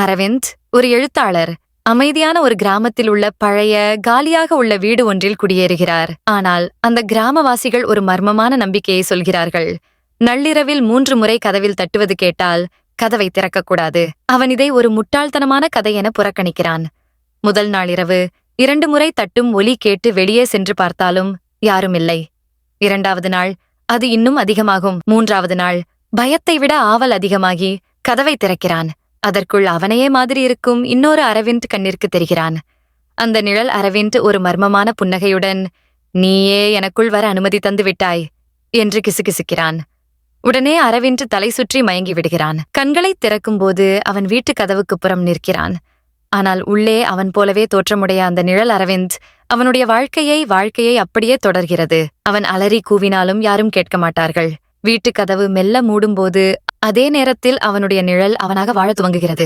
அரவிந்த் ஒரு எழுத்தாளர். அமைதியான ஒரு கிராமத்தில் உள்ள பழைய காலியாக உள்ள வீடு ஒன்றில் குடியேறுகிறார். ஆனால் அந்த கிராமவாசிகள் ஒரு மர்மமான நம்பிக்கையை சொல்கிறார்கள். நள்ளிரவில் மூன்று முறை கதவில் தட்டுவது கேட்டால் கதவை திறக்கக்கூடாது. அவன் இதை ஒரு முட்டாள்தனமான கதை என புறக்கணிக்கிறான். முதல் நாளிரவு இரண்டு முறை தட்டும் ஒலி கேட்டு வெளியே சென்று பார்த்தாலும் யாரும் இல்லை. இரண்டாவது நாள் அது இன்னும் அதிகமாகும். மூன்றாவது நாள் பயத்தை விட ஆவல் அதிகமாகி கதவை திறக்கிறான். அதற்குள் அவனையே மாதிரி இருக்கும் இன்னொரு அரவிந்த் கண்ணிற்கு தெரிகிறான். அந்த நிழல் அரவிந்த் ஒரு மர்மமான புன்னகையுடன் நீயே எனக்குள் வர அனுமதி தந்து விட்டாய் என்று கிசுகிசுக்கிறான். உடனே அரவிந்த் தலை சுற்றி மயங்கி விடுகிறான். கண்களை திறக்கும்போது அவன் வீட்டு கதவுக்கு புறம் நிற்கிறான். ஆனால் உள்ளே அவன் போலவே தோற்றமுடைய அந்த நிழல் அரவிந்த் அவனுடைய வாழ்க்கையை வாழ்க்கையை அப்படியே தொடர்கிறது. அவன் அலறி கூவினாலும் யாரும் கேட்க மாட்டார்கள். வீட்டுக் கதவு மெல்ல மூடும்போது அதே நேரத்தில் அவனுடைய நிழல் அவனாக வாழத் துவங்குகிறது.